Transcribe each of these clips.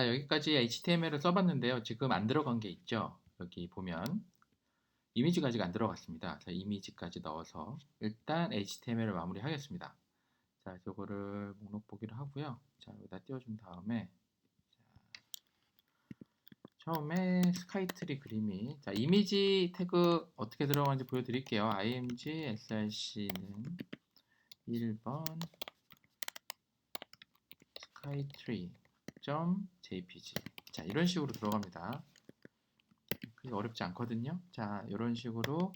자, 여기까지 HTML을 써봤는데요. 지금 안 들어간 게 있죠. 여기 보면 이미지가 아직 안 들어갔습니다. 자, 이미지까지 넣어서 일단 HTML을 마무리하겠습니다. 자, 저거를 목록 보기로 하고요. 자, 여기다 띄워준 다음에 자, 처음에 스카이트리 그림이 자, 이미지 태그 어떻게 들어가는지 보여드릴게요. img src는 1번 skytree.jpg 자 이런 식으로 들어갑니다. 그게 어렵지 않거든요. 자 이런 식으로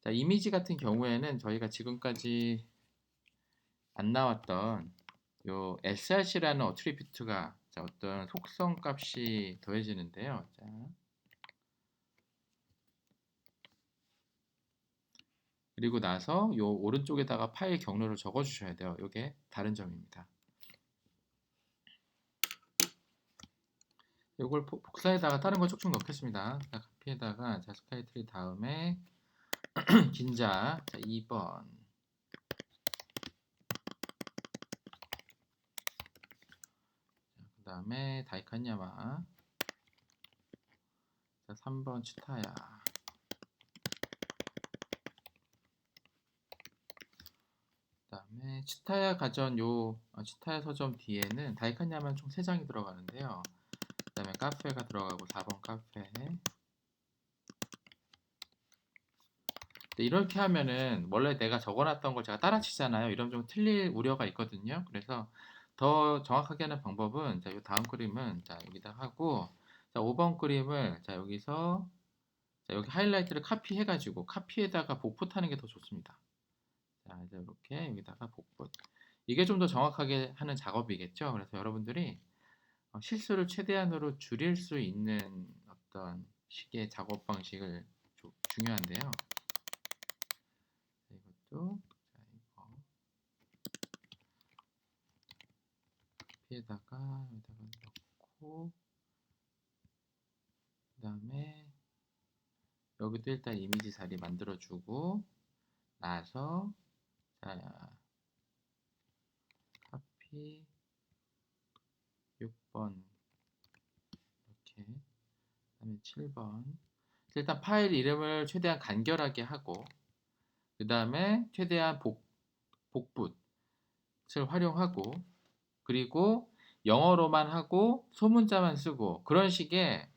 자 이미지 같은 경우에는 저희가 지금까지 안 나왔던 요 src라는 어트리뷰트가 자, 어떤 속성 값이 더해지는데요. 자, 그리고 나서 요 오른쪽에다가 파일 경로를 적어 주셔야 돼요. 이게 다른 점입니다. 이걸 복사에다가 다른 걸 쭉쭉 넣겠습니다. 자, 카피에다가 자, 스카이트리 다음에 긴자. 자, 2번. 그 다음에 다이칸야마. 자, 3번 치타야. 그 다음에 치타야 가전 요 어, 치타야 서점 뒤에는 다이칸야만 총 3장이 들어가는데요 그 다음에 카페가 들어가고 4번 카페 이렇게 하면은 원래 내가 적어놨던 걸 제가 따라치잖아요 이러면 좀 틀릴 우려가 있거든요 그래서 더 정확하게 하는 방법은 자, 이 다음 그림은 자, 여기다 하고 자, 5번 그림을 자, 여기서 자, 여기 하이라이트를 카피해 가지고 카피에다가 복붙 하는 게 더 좋습니다. 자, 이제 이렇게 여기다가 복붙. 이게 좀 더 정확하게 하는 작업이겠죠. 그래서 여러분들이 어, 실수를 최대한으로 줄일 수 있는 어떤 식의 작업 방식을 조, 중요한데요. 이것도 여기에다가 여기다가 넣고 그 다음에 여기도 일단 이미지 자리 만들어주고 나서 자 카피 6번 이렇게 그 다음에 7번 일단 파일 이름을 최대한 간결하게 하고 그 다음에 최대한 복, 복붙을 활용하고 그리고 영어로만 하고 소문자만 쓰고 그런 식의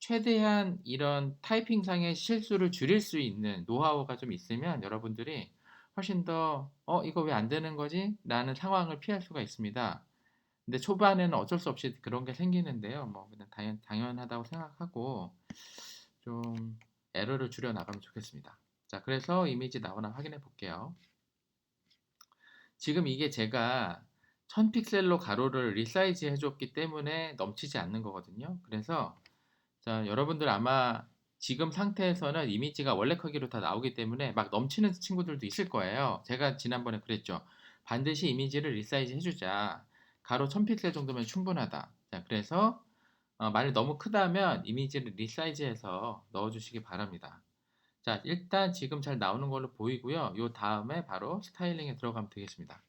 최대한 이런 타이핑상의 실수를 줄일 수 있는 노하우가 좀 있으면 여러분들이 훨씬 더 어 이거 왜 안 되는 거지? 라는 상황을 피할 수가 있습니다. 근데 초반에는 어쩔 수 없이 그런 게 생기는데요. 뭐 그냥 당연, 당연하다고 생각하고 좀 에러를 줄여 나가면 좋겠습니다. 자, 그래서 이미지 나오나 확인해 볼게요. 지금 이게 제가 1000픽셀로 가로를 리사이즈 해줬기 때문에 넘치지 않는 거거든요. 그래서 자, 여러분들 아마 지금 상태에서는 이미지가 원래 크기로 다 나오기 때문에 막 넘치는 친구들도 있을 거예요. 제가 지난번에 그랬죠. 반드시 이미지를 리사이즈 해주자. 가로 1000픽셀 정도면 충분하다. 자, 그래서 어, 만약 너무 크다면 이미지를 리사이즈해서 넣어주시기 바랍니다. 자, 일단 지금 잘 나오는 걸로 보이고요. 요 다음에 바로 스타일링에 들어가면 되겠습니다.